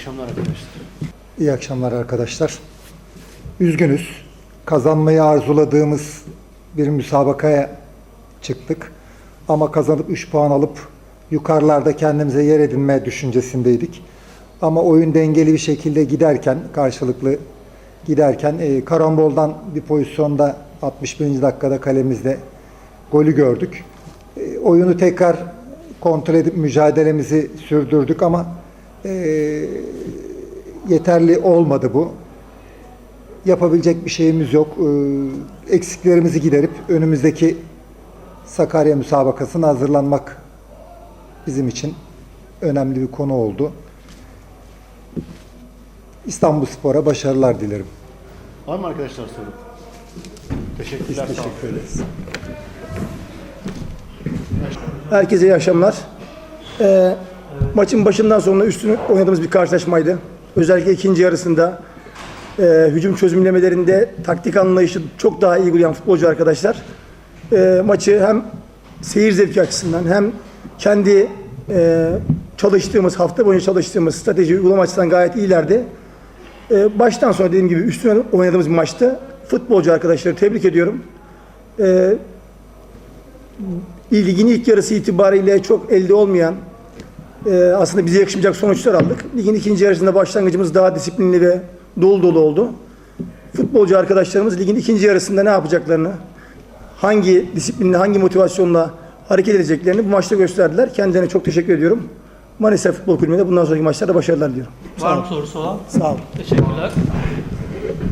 akşamlar arkadaşlar. İyi akşamlar arkadaşlar. Üzgünüz. Kazanmayı arzuladığımız bir müsabakaya çıktık. Ama kazanıp 3 puan alıp yukarılarda kendimize yer edinme düşüncesindeydik. Ama oyun dengeli bir şekilde giderken, karşılıklı giderken e, karamboldan bir pozisyonda 61. dakikada kalemizde golü gördük. E, oyunu tekrar kontrol edip mücadelemizi sürdürdük ama e, yeterli olmadı bu. Yapabilecek bir şeyimiz yok. Ee, Eksiklerimizi giderip önümüzdeki Sakarya müsabakasına hazırlanmak bizim için önemli bir konu oldu. İstanbul Spor'a başarılar dilerim. Var mı arkadaşlar soru? Teşekkürler. Biz teşekkür ederiz. Herkese iyi akşamlar. Ee, maçın başından sonuna üstünü oynadığımız bir karşılaşmaydı. Özellikle ikinci yarısında e, hücum çözümlemelerinde taktik anlayışı çok daha iyi uygulayan futbolcu arkadaşlar. E, maçı hem seyir zevki açısından hem kendi e, çalıştığımız, hafta boyunca çalıştığımız strateji uygulama açısından gayet iyilerdi. E, baştan sona dediğim gibi üstüne oynadığımız bir maçtı. Futbolcu arkadaşları tebrik ediyorum. E, ligin ilk yarısı itibariyle çok elde olmayan e, aslında bize yakışmayacak sonuçlar aldık. Ligin ikinci yarısında başlangıcımız daha disiplinli ve dolu dolu oldu. Futbolcu arkadaşlarımız ligin ikinci yarısında ne yapacaklarını, hangi disiplinle, hangi motivasyonla hareket edeceklerini bu maçta gösterdiler. Kendilerine çok teşekkür ediyorum. Manisa Futbol Kulübü'ne bundan sonraki maçlarda başarılar diliyorum. Var mı sorusu olan? Sağ olun. Teşekkürler.